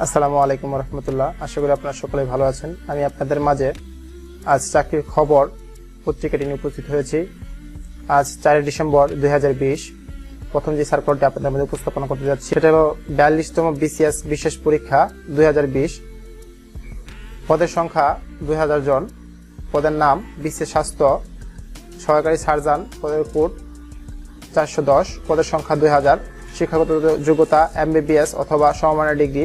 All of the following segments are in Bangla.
আসসালামু আলাইকুম রহমতুল্লাহ। আশা করি আপনারা সকলে ভালো আছেন। আমি আপনাদের মাঝে আজ চাকরির খবর পত্রিকাটি নিয়ে উপস্থিত হয়েছি। আজ চারই ডিসেম্বর দুই হাজার বিশ, প্রথম যে সার্কুলারটি আপনাদের মধ্যে উপস্থাপনা করতে যাচ্ছি, সেটা হলো বিয়াল্লিশতম বিসিএস বিশেষ পরীক্ষা দুই হাজার বিশ। পদের সংখ্যা দু হাজার জন। পদের নাম বিসিএস স্বাস্থ্য, সহকারী সার্জন, পদের কোড চারশো পদের সংখ্যা দুই হাজার। শিক্ষাগত যোগ্যতা এমবিবিএস অথবা সমমানের ডিগ্রি।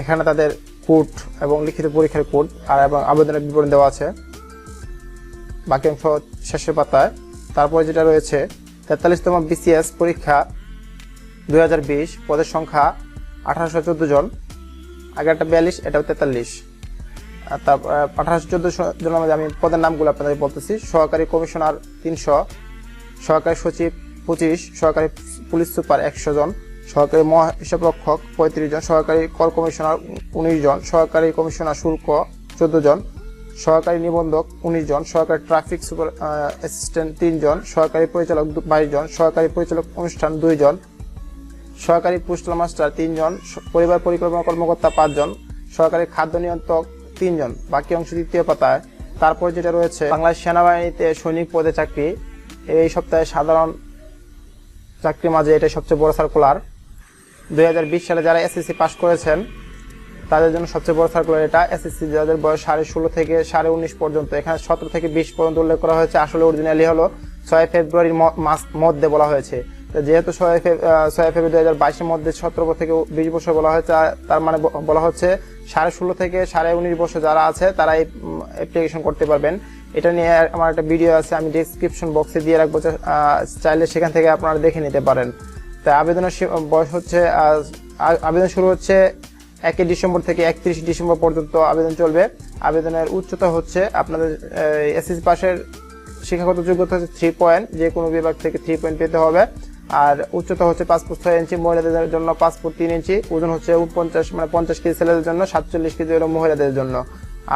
এখানে তাদের কোড এবং লিখিত পরীক্ষার কোড আর এবং আবেদনের বিবরণ দেওয়া আছে। বাকি অংশ শেষের পাতায়। তারপরে যেটা রয়েছে, তেতাল্লিশতম বিসিএস পরীক্ষা দু হাজার বিশ, পদের সংখ্যা আঠারোশো চোদ্দ জন। আগেরটা বিয়াল্লিশ, এটাও তেতাল্লিশ। তারপর আঠারোশো চোদ্দ জনের মধ্যে আমি পদের নামগুলো আপনাদের বলতেছি। সহকারী কমিশনার তিনশো, সহকারী সচিব পঁচিশ, সহকারী পুলিশ সুপার একশো জন। সহকারী মহা হিসাবরক্ষক, পঁয়ত্রিশ জন। সহকারী কর কমিশনার, উনিশ জন। সহকারী কমিশনার শুল্ক, চোদ্দ জন। সহকারী নিবন্ধক, উনিশ জন। সহকারী ট্রাফিক সুপার অ্যাসিস্ট্যান্ট তিনজন সহকারী পরিচালক বাইশ জন। সহকারী পরিচালক অনুষ্ঠান দুই জন। সহকারী পোস্টাল মাস্টার তিনজন পরিবার পরিকল্পনা কর্মকর্তা পাঁচজন সহকারী খাদ্য নিয়ন্ত্রক তিনজন বাকি অংশ দ্বিতীয় পাতায়। তারপর যেটা রয়েছে, বাংলাদেশ সেনাবাহিনীতে সৈনিক পদে চাকরি। এই সপ্তাহে সাধারণ চাকরির মাঝে এটা সবচেয়ে বড় সার্কুলার দুই হাজার বিশ সালে যারা এসএসসি পাশ করেছেন, তাদের জন্য সবচেয়ে বড় সার্কুলার এটা। এসএসসি যাদের বয়স সাড়ে ষোলো থেকে সাড়ে উনিশ পর্যন্ত। এখানে সতেরো থেকে বিশ পর্যন্ত উল্লেখ করা হয়েছে। আসলে অরিজিনালি হলো ছয় ফেব্রুয়ারির মাস মধ্যে বলা হয়েছে। যেহেতু ছয় ছয় ফেব্রুয়ারি দুই হাজার বাইশের মধ্যে সতেরো থেকে বিশ বছর বলা হয়েছে তার মানে বলা হচ্ছে সাড়ে ষোলো থেকে সাড়ে উনিশ বছর যারা আছে, তারা এই অ্যাপ্লিকেশন করতে পারবেন। এটা নিয়ে আমার একটা ভিডিও আছে, আমি ডিসক্রিপশন বক্সে দিয়ে রাখব। চাইলে সেখান থেকে আপনারা দেখে নিতে পারেন। তাই আবেদনের বয়স হচ্ছে আবেদন শুরু হচ্ছে একই ডিসেম্বর থেকে একত্রিশ ডিসেম্বর পর্যন্ত আবেদন চলবে। আবেদনের উচ্চতা হচ্ছে আপনাদের এসএসসি পাশের শিক্ষাগত যোগ্যতা হচ্ছে থ্রি পয়েন্ট যে কোনো বিভাগ থেকে থ্রি পয়েন্ট পেতে হবে। আর উচ্চতা হচ্ছে পাঁচ ফুট ছয় ইঞ্চি মহিলাদের জন্য পাঁচ ফুট তিন ইঞ্চি, ওজন হচ্ছে পঞ্চাশ মানে পঞ্চাশ কেজি ছেলেদের জন্য সাতচল্লিশ কেজি হলো মহিলাদের জন্য।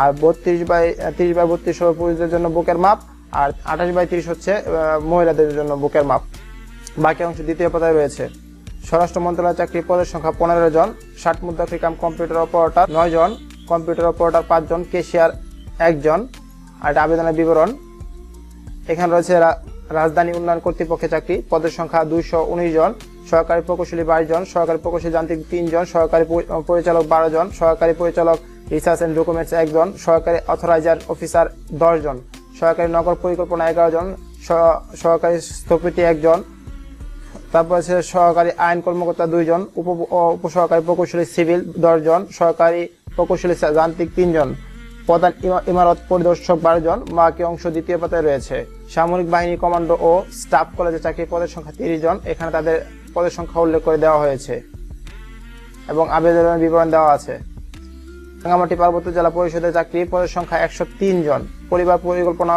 আর বত্রিশ বাই, তিরিশ বাই বত্রিশ পুরুষদের জন্য বুকের মাপ, আর আঠাশ বাই তিরিশ হচ্ছে মহিলাদের জন্য বুকের মাপ। বাকি অংশ দ্বিতীয় পাতায় রয়েছে। স্বরাষ্ট্র মন্ত্রণালয় চাকরি পদের সংখ্যা পনেরো জন, ষাট মুদ্রাক্ষী কাম কম্পিউটার অপারেটর নয় জন, কম্পিউটার অপারেটর পাঁচজন কেশিয়ার একজন আর এটা আবেদনের বিবরণ, এখানে রয়েছে রাজধানী উন্নয়ন কর্তৃপক্ষের চাকরি, পদের সংখ্যা দুইশো উনিশ জন, সহকারী প্রকৌশলী বাইশ জন, সহকারী প্রকৌশলী যান্ত্রিক তিনজন সহকারী পরিচালক বারো জন, সহকারী পরিচালক রিসার্চ এন্ড ডকুমেন্টস একজন সহকারী অথরাইজার অফিসার দশ জন, সহকারী নগর পরিকল্পনা এগারো জন সহকারী স্থপতি একজন তারপর আছে সহকারী আইন কর্মকর্তা দুইজন, উপ উপসহকারী প্রকৌশলী সিভিল দশজন, সহকারী প্রকৌশলী যান্ত্রিক তিনজন, প্রধান ইমারত পরিদর্শক বারো জন বাকি অংশ দ্বিতীয় পাতায় রয়েছে। সামরিক বাহিনী কমান্ডো ও স্টাফ কলেজে চাকরি পদের সংখ্যা তিরিশ জন এখানে তাদের পদের সংখ্যা উল্লেখ করে দেওয়া হয়েছে এবং আবেদনের বিবরণ দেওয়া আছে। রাঙ্গামাটি পার্বত্য জেলা পরিষদের চাকরি পদের সংখ্যা একশো তিন জন পরিবার পরিকল্পনা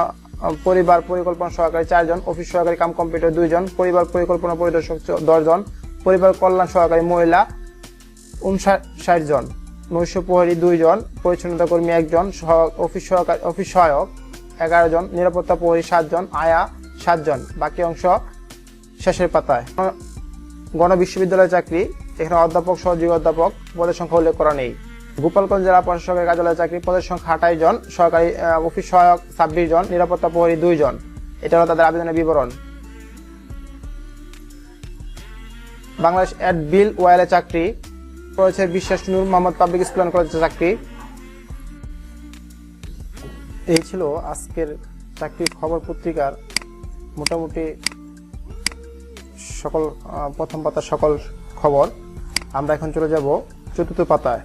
পরিবার পরিকল্পনা সহকারী চারজন, অফিস সহকারী কাম কম্পিউটার দুইজন, পরিবার পরিকল্পনা পরিদর্শক দশজন, পরিবার কল্যাণ সহকারী মহিলা উনষাট জন নৈশ প্রহরী দুইজন, পরিচ্ছন্নতা কর্মী একজন অফিস সহকারী অফিস সহায়ক এগারো জন নিরাপত্তা প্রহরী সাতজন, আয়া সাতজন। বাকি অংশ শেষের পাতায়। গণ বিশ্ববিদ্যালয়ের চাকরি, এখানে অধ্যাপক, সহযোগী অধ্যাপক পদের সংখ্যা উল্লেখ করা নেই। গোপালগঞ্জ জেলা প্রশাসকের কার্যালয়ে চাকরি পদের সংখ্যা আঠাশ জন, সরকারি অফিস সহায়ক ছাব্বিশ জন, নিরাপত্তা প্রহরী দুই জন। এটা হলো তাদের আবেদনের বিবরণ। বাংলাদেশ এড বিল ওয়াইলে চাকরি রয়েছে বিশ্বাস নূর মোহাম্মদ পাবলিক স্কুল অ্যান্ড কলেজের চাকরি। এই ছিল আজকের চাকরির খবর পত্রিকার মোটামুটি সকল প্রথম পাতার সকল খবর। আমরা এখন চলে যাব চতুর্থ পাতায়।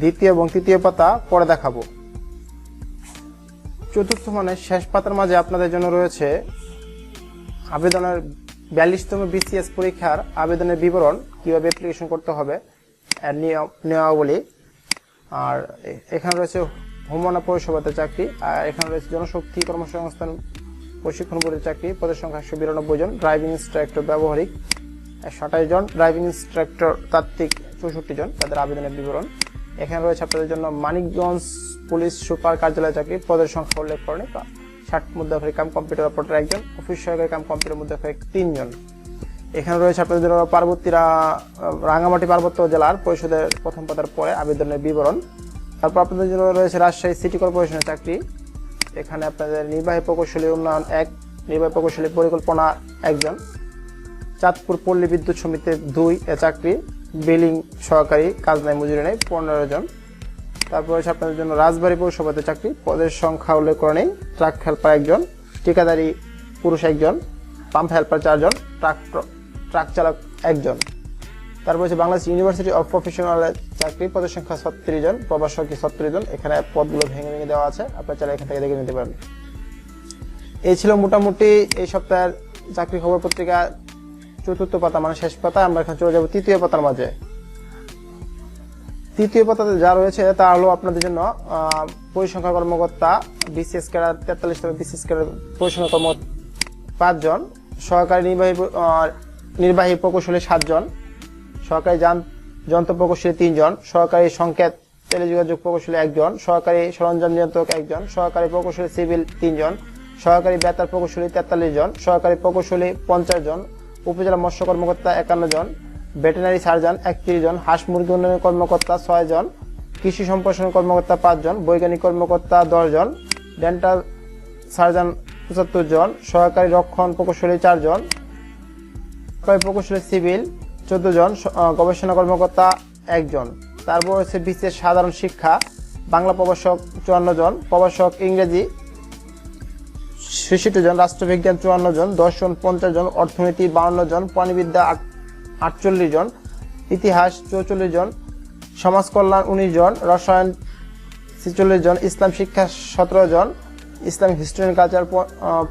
দ্বিতীয় এবং তৃতীয় পাতা পরে দেখাবো। চতুর্থ মানে শেষ পাতার মাঝে আপনাদের জন্য রয়েছে আবেদনের বিয়াল্লিশতম বিসিএস পরীক্ষার আবেদনের বিবরণ কীভাবে অ্যাপ্লিকেশন করতে হবে নিয়মাবলী। আর এখানে রয়েছে হোমনা পৌরসভাতে চাকরি, আর এখানে রয়েছে জনশক্তি কর্মসংস্থান, প্রশিক্ষণ বোর্ডের চাকরি, পদের সংখ্যা একশো বিরানব্বই জন ড্রাইভিং ইনস্ট্রাক্টর ব্যবহারিক একশো আঠাশ জন ড্রাইভিং ইনস্ট্রাক্টর তাত্ত্বিক চৌষট্টি জন, তাদের আবেদনের বিবরণ। এখানে রয়েছে আপনাদের জন্য মানিকগঞ্জ পুলিশ সুপার কার্যালয় চাকরি, পদের সংখ্যা উল্লেখ করেনি ষাট মুদ্রাফারি কাম কম্পিউটার অপারেটর একজন, অফিস সহকারী কাম কম্পিউটার মুদ্রাফারি তিনজন। এখানে রয়েছে আপনাদের জন্য পার্বতীরা রাঙ্গামাটি পার্বত্য জেলার পরিষদের প্রথম পাতার পরে আবেদনের বিবরণ। তারপর আপনাদের জন্য রয়েছে রাজশাহী সিটি কর্পোরেশনের চাকরি। এখানে আপনাদের নির্বাহী প্রকৌশলী উন্নয়ন এক, নির্বাহী প্রকৌশলী পরিকল্পনা একজন। চাঁদপুর পল্লী বিদ্যুৎ সমিতির দুই এ চাকরি। বিলিং সহকারী কাজ নাই মজুরি নেই পনেরো জন। তারপর হচ্ছে আপনাদের জন্য রাজবাড়ী পৌরসভাতে চাকরি, পদের সংখ্যা উল্লেখ করে নেই, ট্রাক হেল্পার একজন, ঠিকাদারি পুরুষ একজন, পাম্প হেল্পার চারজন, ট্রাক ট্রাক চালক একজন। তারপর হচ্ছে বাংলাদেশ ইউনিভার্সিটি অফ প্রফেশনালের চাকরি, পদের সংখ্যা ছত্রিশ জন প্রবাসী ছত্রিশ জন। এখানে পদগুলো ভেঙে ভেঙে দেওয়া আছে, আপনারা চাইলে এখান থেকে দেখে নিতে পারেন। এই ছিল মোটামুটি এই সপ্তাহের চাকরি খবর পত্রিকা চতুর্থ পাতা মানে শেষ পাতা, আমরা এখন চলে যাব তৃতীয় পাতার মাঝে। তৃতীয় পাতাতে যা রয়েছে, তা হলো আপনাদের জন্য পরিসংখ্যা কর্মকর্তা, বিসিএস ক্যাডার তেতাল্লিশ তম বিসিএস ক্যাডার পরিসংখ্যা কর্ম পাঁচজন, সহকারী নির্বাহী নির্বাহী প্রকৌশলী সাতজন, সহকারী যান, যন্ত্র প্রকৌশলী তিনজন, সহকারী সংকেত টেলিযোগাযোগ প্রকৌশলী একজন, সহকারী সরঞ্জাম নিয়ন্ত্রক একজন, সহকারী প্রকৌশলী সিভিল তিনজন, সহকারী বেতার প্রকৌশলী তেতাল্লিশ জন, সহকারী প্রকৌশলী পঞ্চাশ জন উপজেলা মৎস্য কর্মকর্তা একান্ন জন ভেটেনারি সার্জন একত্রিশ জন, হাঁস মুরগি উন্নয়ন কর্মকর্তা ছয় জন, কৃষি সম্প্রসারণ কর্মকর্তা পাঁচ জন, বৈজ্ঞানিক কর্মকর্তা দশ জন, ডেন্টাল সার্জন পঁচাত্তর জন, সহকারী রক্ষণ প্রকৌশলী চারজন সহকারী প্রকৌশলী সিভিল চোদ্দ জন গবেষণা কর্মকর্তা একজন তারপর হচ্ছে বিশেষ সাধারণ শিক্ষা, বাংলা প্রভাষক চুয়ান্ন জন, প্রভাষক ইংরেজি ছেষট্টি জন, রাষ্ট্রবিজ্ঞান চুয়ান্ন জন দর্শন পঞ্চাশ জন, অর্থনীতি বাউন্ন জন, প্রাণীবিদ্যা আটচল্লিশ জন, ইতিহাস চৌচল্লিশ জন সমাজ কল্যাণ উনিশ জন, রসায়ন ছেচল্লিশ জন, ইসলাম শিক্ষা সতেরো জন ইসলামিক হিস্ট্রি অ্যান্ড কালচার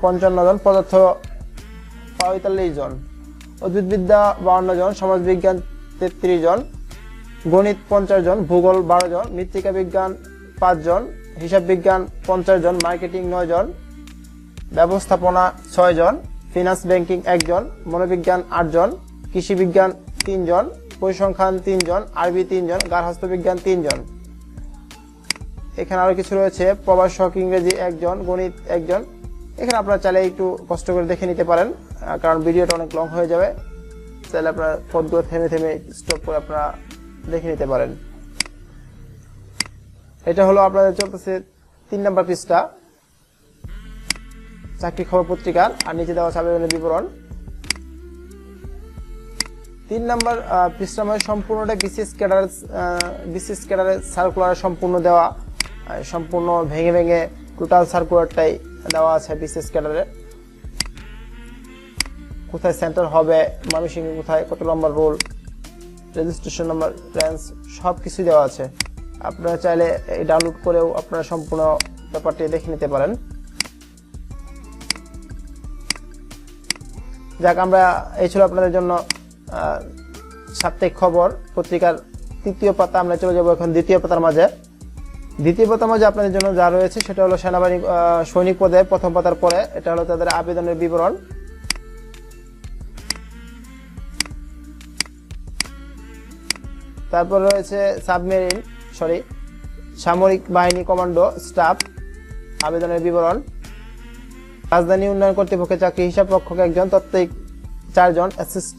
পঞ্চান্ন জন, পদার্থ পঁয়তাল্লিশ জন, উদ্ভিদবিদ্যা বাউন্ন জন, সমাজবিজ্ঞান তেত্রিশ জন, গণিত পঞ্চাশ জন, ভূগোল বারো জন, মৃত্তিকা বিজ্ঞান পাঁচ জন হিসাব বিজ্ঞান পঞ্চাশ জন, মার্কেটিং নয় জন ব্যবস্থাপনা ছয় জন ফিনান্স ব্যাংকিং একজন, মনোবিজ্ঞান আটজন, কৃষি বিজ্ঞান তিনজন পরিসংখ্যান তিনজন, আরবি তিনজন, গার্হস্থ্য বিজ্ঞান তিনজন। এখানে আরও কিছু রয়েছে, প্রভাষক ইংরেজি একজন, গণিত একজন। এখানে আপনারা চাইলে একটু কষ্ট করে দেখে নিতে পারেন কারণ ভিডিওটা অনেক লং হয়ে যাবে। চাইলে আপনারা পদগুলো থেমে থেমে স্টপ করে আপনারা দেখে নিতে পারেন। এটা হলো আপনাদের চলতেছে তিন নম্বর পৃষ্ঠা। চাকরি খবর পত্রিকার আর নিচে দেওয়া আছে আবেদনের বিবরণ। তিন নম্বর মধ্যে সম্পূর্ণটা বিশেষ ক্যাডার বিশেষ ক্যাডারের সার্কুলার সম্পূর্ণ দেওয়া সম্পূর্ণ ভেঙে ভেঙে টোটাল সার্কুলারটাই দেওয়া আছে বিশেষ ক্যাডারে কোথায় সেন্টার হবে, ময়মনসিংহ কোথায়, কত number roll registration number range সব কিছুই দেওয়া আছে। আপনারা চাইলে ডাউনলোড করেও আপনারা সম্পূর্ণ ব্যাপারটি দেখে নিতে পারেন। যাক, আমরা এই ছিল আপনাদের জন্য সাপ্তাহিক খবর, পত্রিকার তৃতীয় পাতা, আমরা চলে যাব এখন দ্বিতীয় পাতার মাঝে। দ্বিতীয় পাতার মাঝে আপনাদের জন্য যা রয়েছে, সেটা হলো সেনাবাহিনী সৈনিক পদে প্রথম পাতার পরে, এটা হলো তাদের আবেদনের বিবরণ। তারপর রয়েছে সাবমেরিন, সরি, সামরিক বাহিনী কমান্ডো, স্টাফ, আবেদনের বিবরণ। রাজধানী উন্নয়ন কর্তৃপক্ষের চাকরি হিসাব রক্ষক একজন তত্ত্বিক চারজন অ্যাসিস্ট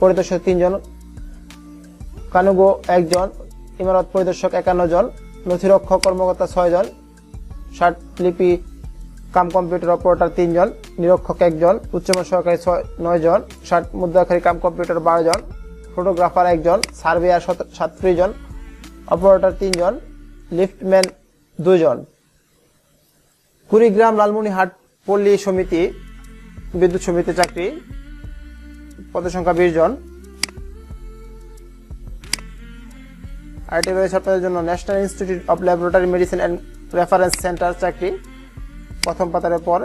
পরিদর্শক তিনজন, কানুগো একজন, ইমারত পরিদর্শক একান্ন জন নথিরক্ষক কর্মকর্তা ছয় জন, ষাট লিপি কাম কম্পিউটার অপারেটর তিনজন নিরক্ষক একজন, উচ্চমান সহকারী ছয় জন, ষাট মুদ্রাখারী কাম কম্পিউটার বারো জন, ফটোগ্রাফার একজন, সার্ভেয়ার সাতত্রিশ জন, অপারেটর তিনজন লিফটম্যান দুজন। কুড়িগ্রাম লালমনিহাট পল্লী সমিতি, বিদ্যুৎ সমিতি চাকরি, পদের সংখ্যা বিশ জন। আরেকটি রয়েছে আপনাদের জন্য national institute of laboratory medicine and reference centre চাকরি, প্রথম পাতারের পর।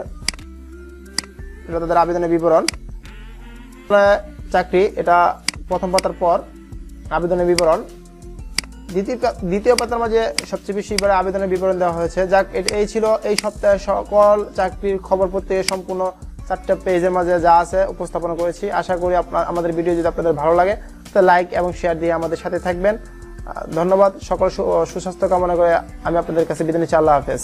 এটা তাদের আবেদনের বিবরণ। চাকরি, এটা প্রথম পাতার পর আবেদনের বিবরণ। দ্বিতীয় দ্বিতীয় পাতার মাঝে সবচেয়ে বেশি এবারে আবেদনের বিবরণ দেওয়া হয়েছে। যাক এই ছিল এই সপ্তাহে সকল চাকরির খবর পত্রিকা সম্পূর্ণ চারটা পেজের মাঝে যা আছে উপস্থাপন করেছি। আশা করি আপনার, আমাদের ভিডিও যদি আপনাদের ভালো লাগে, তো লাইক এবং শেয়ার দিয়ে আমাদের সাথে থাকবেন। ধন্যবাদ, সকল সুস্বাস্থ্য কামনা করে আমি আপনাদের কাছে বিদায় নিচ্ছি। আল্লাহ হাফেজ।